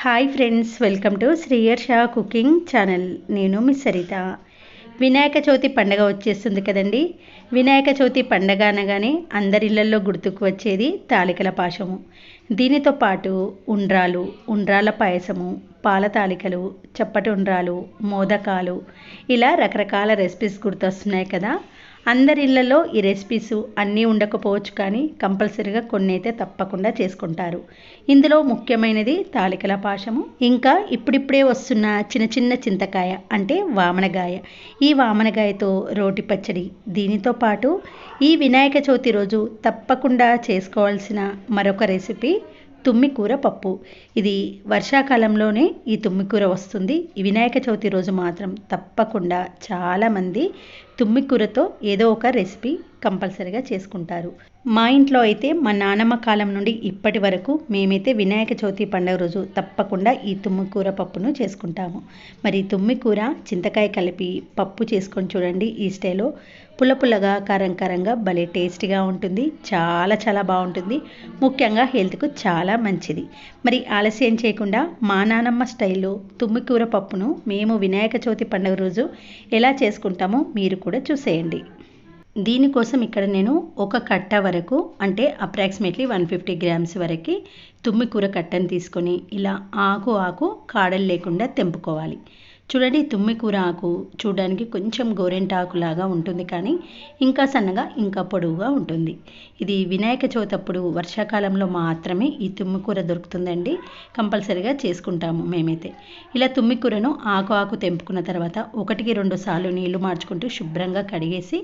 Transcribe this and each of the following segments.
Hi friends welcome to శ్రీయర్ షా cooking channel నేను మీ సరిత. వినాయక చవితి పండగ వచ్చేస్తుంది కదండి. వినాయక చవితి పండగ అనగానే అందరిళ్ళలో గుర్తుకు వచ్చేది తాలికల పాశము. దీనితో పాటు ఉండ్రాలు ఉండ్రాల పాయసము పాల తాలికలు చప్పటి ఉండ్రాలు మోదకాలు ఇలా రకరకాల రెసిపీస్ గుర్తొస్తున్నాయి కదా. అందరి ఇళ్ళలో ఈ రెసిపీస్ అన్నీ ఉండకపోవచ్చు కానీ కంపల్సరీగా కొన్ని అయితే తప్పకుండా చేసుకుంటారు. ఇందులో ముఖ్యమైనది తాలికల పాశము. ఇంకా ఇప్పుడిప్పుడే వస్తున్న చిన్న చిన్న చింతకాయ అంటే వామనగాయ. ఈ వామనగాయతో రోటి పచ్చడి దీనితో పాటు ఈ వినాయక చవితి రోజు తప్పకుండా చేసుకోవాల్సిన మరొక రెసిపీ తుమ్మికూర పప్పు. ఇది వర్షాకాలంలోనే ఈ తుమ్మికూర వస్తుంది. ఈ వినాయక చవితి రోజు మాత్రం తప్పకుండా చాలామంది తుమ్మికూరతో ఏదో ఒక రెసిపీ కంపల్సరీగా చేసుకుంటారు. మా ఇంట్లో అయితే మా నానమ్మ కాలం నుండి ఇప్పటి వరకు మేమైతే వినాయక చవితి పండుగ రోజు తప్పకుండా ఈ తుమ్మికూర పప్పును చేసుకుంటాము. మరి తుమ్మికూర చింతకాయ కలిపి పప్పు చేసుకొని చూడండి ఈ స్టైల్లో. పుల్ల పుల్లగా కారం కారంగా భలే టేస్టీగా ఉంటుంది. చాలా చాలా బాగుంటుంది. ముఖ్యంగా హెల్త్కు చాలా మంచిది. మరి ఆలస్యం చేయకుండా మా నానమ్మ స్టైల్లో తుమ్మికూర పప్పును మేము వినాయక చవితి పండుగ రోజు ఎలా చేసుకుంటామో మీరు కూడా చూసేయండి. దీనికోసం ఇక్కడ నేను ఒక కట్ట వరకు అంటే అప్రాక్సిమేట్లీ వన్ ఫిఫ్టీ గ్రామ్స్ వరకు తుమ్మికూర కట్టను తీసుకొని ఇలా ఆకు ఆకు కాడలు లేకుండా తెంపుకోవాలి. చూడండి తుమ్మికూర ఆకు చూడడానికి కొంచెం గోరెంటాకులాగా ఉంటుంది కానీ ఇంకా సన్నగా ఇంకా పొడవుగా ఉంటుంది. ఇది వినాయక చవితి అప్పుడు వర్షాకాలంలో మాత్రమే ఈ తుమ్మికూర దొరుకుతుందండి. కంపల్సరీగా చేసుకుంటాము మేమైతే. ఇలా తుమ్మికూరను ఆకు ఆకు తెంపుకున్న తర్వాత ఒకటికి రెండు సార్లు నీళ్ళు మార్చుకుంటూ శుభ్రంగా కడిగేసి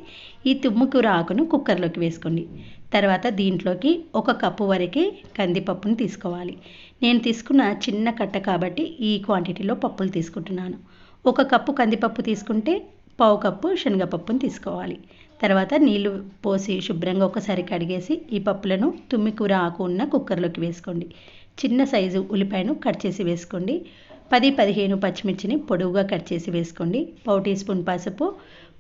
ఈ తుమ్మికూర ఆకును కుక్కర్లోకి వేసుకోండి. తర్వాత దీంట్లోకి ఒక కప్పు వరకు కందిపప్పును తీసుకోవాలి. నేను తీసుకున్న చిన్న కట్ట కాబట్టి ఈ క్వాంటిటీలో పప్పులు తీసుకుంటున్నాను. ఒక కప్పు కందిపప్పు తీసుకుంటే పావు కప్పు శనగపప్పును తీసుకోవాలి. తర్వాత నీళ్ళు పోసి శుభ్రంగా ఒకసారి కడిగేసి ఈ పప్పులను తుమ్మికూర ఆకు ఉన్న కుక్కర్లోకి వేసుకోండి. చిన్న సైజు ఉల్లిపాయను కట్ చేసి వేసుకోండి. పది పదిహేను పచ్చిమిర్చిని పొడవుగా కట్ చేసి వేసుకోండి. పావు టీ స్పూన్ పసుపు.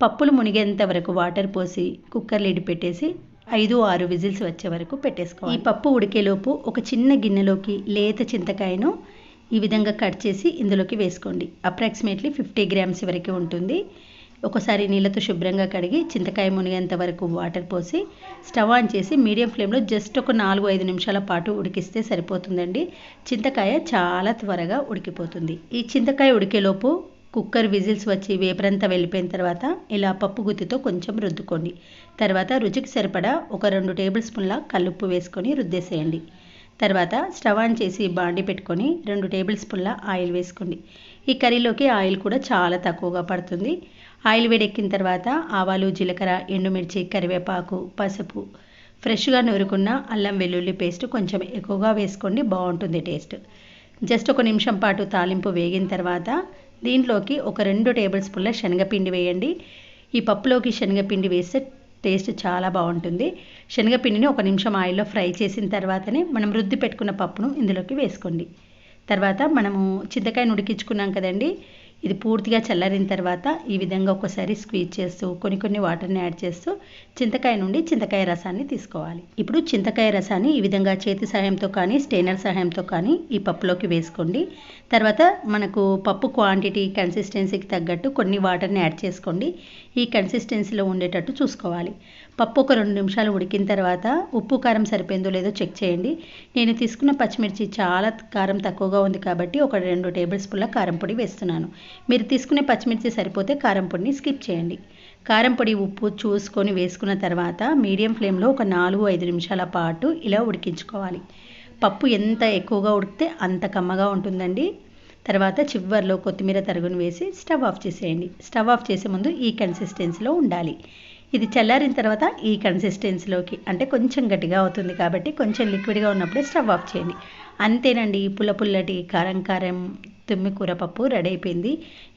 పప్పులు మునిగేంత వరకు వాటర్ పోసి కుక్కర్ లిడ్ పెట్టేసి ఐదు ఆరు విజిల్స్ వచ్చే వరకు పెట్టేసుకోవాలి. ఈ పప్పు ఉడికేలోపు ఒక చిన్న గిన్నెలోకి లేత చింతకాయను ఈ విధంగా కట్ చేసి ఇందులోకి వేసుకోండి. అప్రాక్సిమేట్లీ ఫిఫ్టీ గ్రామ్స్ వరకు ఉంటుంది. ఒకసారి నీళ్ళతో శుభ్రంగా కడిగి చింతకాయ మునిగేంత వరకు వాటర్ పోసి స్టవ్ ఆన్ చేసి మీడియం ఫ్లేమ్లో జస్ట్ ఒక నాలుగు ఐదు నిమిషాల పాటు ఉడికిస్తే సరిపోతుందండి. చింతకాయ చాలా త్వరగా ఉడికిపోతుంది. ఈ చింతకాయ ఉడికేలోపు కుక్కర్ విజిల్స్ వచ్చి వేపరంతా వెళ్ళిపోయిన తర్వాత ఇలా పప్పు గుత్తితో కొంచెం రుద్దుకోండి. తర్వాత రుచికి సరిపడా ఒక రెండు టేబుల్ స్పూన్ల కల్లుప్పు వేసుకొని రుద్దేసేయండి. తర్వాత స్టవ్ ఆన్ చేసి బాండి పెట్టుకొని రెండు టేబుల్ స్పూన్ల ఆయిల్ వేసుకోండి. ఈ కర్రీలోకి ఆయిల్ కూడా చాలా తక్కువగా పడుతుంది. ఆయిల్ వేడెక్కిన తర్వాత ఆవాలు జీలకర్ర ఎండుమిర్చి కరివేపాకు పసుపు ఫ్రెష్గా నూరుకున్న అల్లం వెల్లుల్లి పేస్ట్ కొంచెం ఎక్కువగా వేసుకోండి బాగుంటుంది టేస్ట్. జస్ట్ ఒక నిమిషం పాటు తాలింపు వేగిన తర్వాత దీంట్లోకి ఒక రెండు టేబుల్ స్పూన్ల శనగపిండి వేయండి. ఈ పప్పులోకి శనగపిండి వేస్తే టేస్ట్ చాలా బాగుంటుంది. శనగపిండిని ఒక నిమిషం ఆయిల్లో ఫ్రై చేసిన తర్వాతనే మనం రుద్ది పెట్టుకున్న పప్పును ఇందులోకి వేసుకోండి. తర్వాత మనము చింతకాయను ఉడికించుకున్నాం కదండి. ఇది పూర్తిగా చల్లారిన తర్వాత ఈ విధంగా ఒకసారి స్క్వీజ్ చేస్తూ కొన్ని కొన్ని వాటర్ని యాడ్ చేస్తూ చింతకాయ నుండి చింతకాయ రసాన్ని తీసుకోవాలి. ఇప్పుడు చింతకాయ రసాన్ని ఈ విధంగా చేతి సహాయంతో కానీ స్టెయినర్ సహాయంతో కానీ ఈ పప్పులోకి వేసుకోండి. తర్వాత మనకు పప్పు క్వాంటిటీ కన్సిస్టెన్సీకి తగ్గట్టు కొన్ని వాటర్ని యాడ్ చేసుకోండి. ఈ కన్సిస్టెన్సీలో ఉండేటట్టు చూసుకోవాలి. పప్పు ఒక రెండు నిమిషాలు ఉడికిన తర్వాత ఉప్పు కారం సరిపోయిందో లేదో చెక్ చేయండి. నేను తీసుకున్న పచ్చిమిర్చి చాలా కారం తక్కువగా ఉంది కాబట్టి ఒక రెండు టేబుల్ స్పూన్ల కారం పొడి వేస్తున్నాను. మీరు తీసుకునే పచ్చిమిర్చి సరిపోతే కారం పొడిని స్కిప్ చేయండి. కారం పొడి ఉప్పు చూసుకొని వేసుకున్న తర్వాత మీడియం ఫ్లేమ్లో ఒక నాలుగు ఐదు నిమిషాల పాటు ఇలా ఉడికించుకోవాలి. పప్పు ఎంత ఎక్కువగా ఉడికితే అంత కమ్మగా ఉంటుందండి. తర్వాత చివర్లో కొత్తిమీర తరుగును వేసి స్టవ్ ఆఫ్ చేసేయండి. స్టవ్ ఆఫ్ చేసే ముందు ఈ కన్సిస్టెన్సీలో ఉండాలి. ఇది చల్లారిన తర్వాత ఈ కన్సిస్టెన్సీలోకి అంటే కొంచెం గట్టిగా అవుతుంది కాబట్టి కొంచెం లిక్విడ్గా ఉన్నప్పుడే స్టవ్ ఆఫ్ చేయండి. అంతేనండి పుల్ల పుల్లటి కారం కారం తుమ్మి కూర పప్పు రెడీ అయిపోయింది.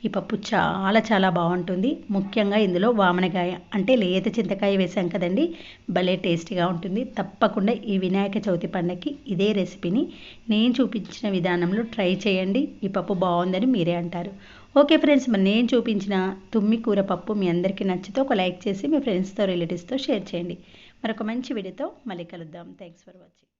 ఈ పప్పు చాలా చాలా బాగుంటుంది. ముఖ్యంగా ఇందులో వామనకాయ అంటే లేత చింతకాయ వేసాం కదండి. భలే టేస్టీగా ఉంటుంది. తప్పకుండా ఈ వినాయక చవితి పండగకి ఇదే రెసిపీని నేను చూపించిన విధానంలో ట్రై చేయండి. ఈ పప్పు బాగుందని మీరే అంటారు. ఓకే ఫ్రెండ్స్ మరి నేను చూపించిన తుమ్మి కూర పప్పు మీ అందరికీ నచ్చితే ఒక లైక్ చేసి మీ ఫ్రెండ్స్తో రిలేటివ్స్తో షేర్ చేయండి. మరొక మంచి వీడియోతో మళ్ళీ కలుద్దాం. Thanks for watching.